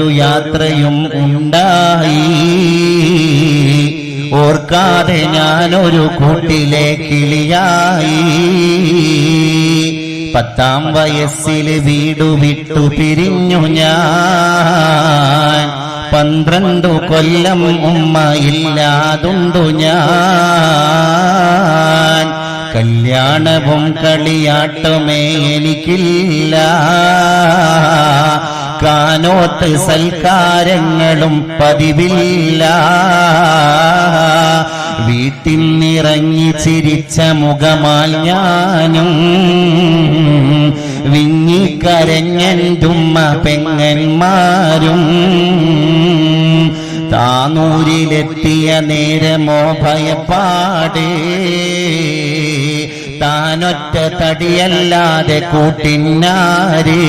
നല്ലൊരു യാത്രയും ഉണ്ടായി. ഓർക്കാതെ ഞാനൊരു കൂട്ടിലെ കിളിയായി. പത്താം വയസ്സിൽ വീടു വിട്ടു പിരിഞ്ഞു ഞാൻ. പന്ത്രണ്ടു കൊല്ലം ഉമ്മയില്ലാതുണ്ടു ഞാൻ. കല്യാണവും കളിയാട്ടമേ എനിക്കില്ല. കാനോത്ത് സൽക്കാരങ്ങളും പതിവില്ല. വീട്ടിൽ നിറങ്ങി ചിരിച്ച മുഖമാൽ ഞാനും വിങ്ങിക്കരഞ്ഞുമ്മ പെങ്ങന്മാരും. താനൂരിലെത്തിയ നേരമോ ഭയപ്പാടേ. താനൊറ്റ തടിയല്ലാതെ കൂട്ടിനാരേ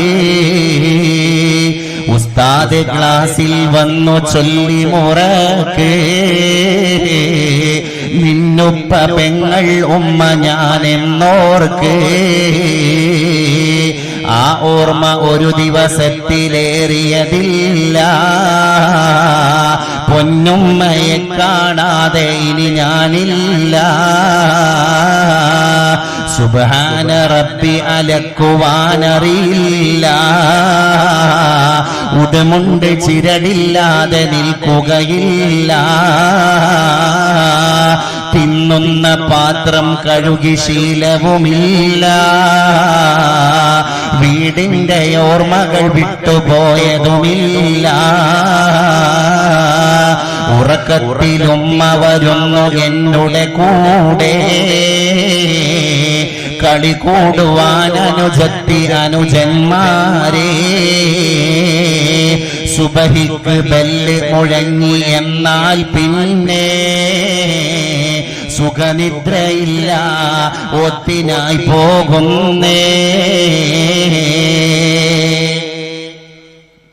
ഉസ്താദ് ക്ലാസ്സിൽ വന്നു ചൊല്ലി മുറക്കേ. നിന്നുപ്പ പെങ്ങൾ ഉമ്മ ഞാനെന്നോർക്ക്. ആ ഓർമ്മ ഒരു ദിവസത്തിലേറിയതില്ല. പൊന്നുമ്മയെ കാണാതെ ഇനി ഞാനില്ല. സുബാന റബ്ബി അലക്കുവാനറിയില്ല. ഉടമുണ്ട് ചിരടില്ലാതെ നിൽക്കുകയില്ല. തിന്നുന്ന പാത്രം കഴുകി ശീലവുമില്ല. വീടിന്റെ ഓർമ്മകൾ വിട്ടുപോയതുമില്ല. ഉറക്കത്തിലുമ്മ വരുന്നു എന്നുടെ കൂടെ കളി കൂടുവാൻ അനുജത്തി അനുജന്മാരേ. സുബഹിക്ക് ബെല്ല് മുഴങ്ങി എന്നാൽ പിന്നെ സുഖനിദ്രയില്ല ഒത്തിനായി പോകുന്നേ.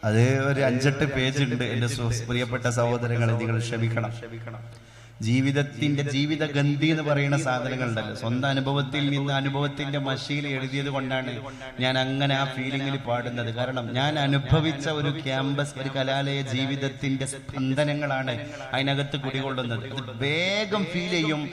അത് ഒരു അഞ്ചെട്ട് പേജ് ഉണ്ട്. എന്റെ പ്രിയപ്പെട്ട സഹോദരങ്ങളെ നിങ്ങൾ ക്ഷമിക്കണം ക്ഷമിക്കണം. ജീവിതത്തിന്റെ ജീവിത ഗന്ധി എന്ന് പറയുന്ന സാധനങ്ങളുണ്ടല്ലോ. സ്വന്തം അനുഭവത്തിൽ നിന്ന് അനുഭവത്തിന്റെ മഷിയിൽ എഴുതിയത് കൊണ്ടാണ് ഞാൻ അങ്ങനെ ആ ഫീലിംഗിൽ പാടുന്നത്. കാരണം ഞാൻ അനുഭവിച്ച ഒരു ക്യാമ്പസ് ഒരു കലാലയ ജീവിതത്തിന്റെ സ്പന്ദനങ്ങളാണ് അതിനകത്ത് കുടികൊള്ളുന്നത്. ഇത് വേഗം ഫീൽ ചെയ്യും.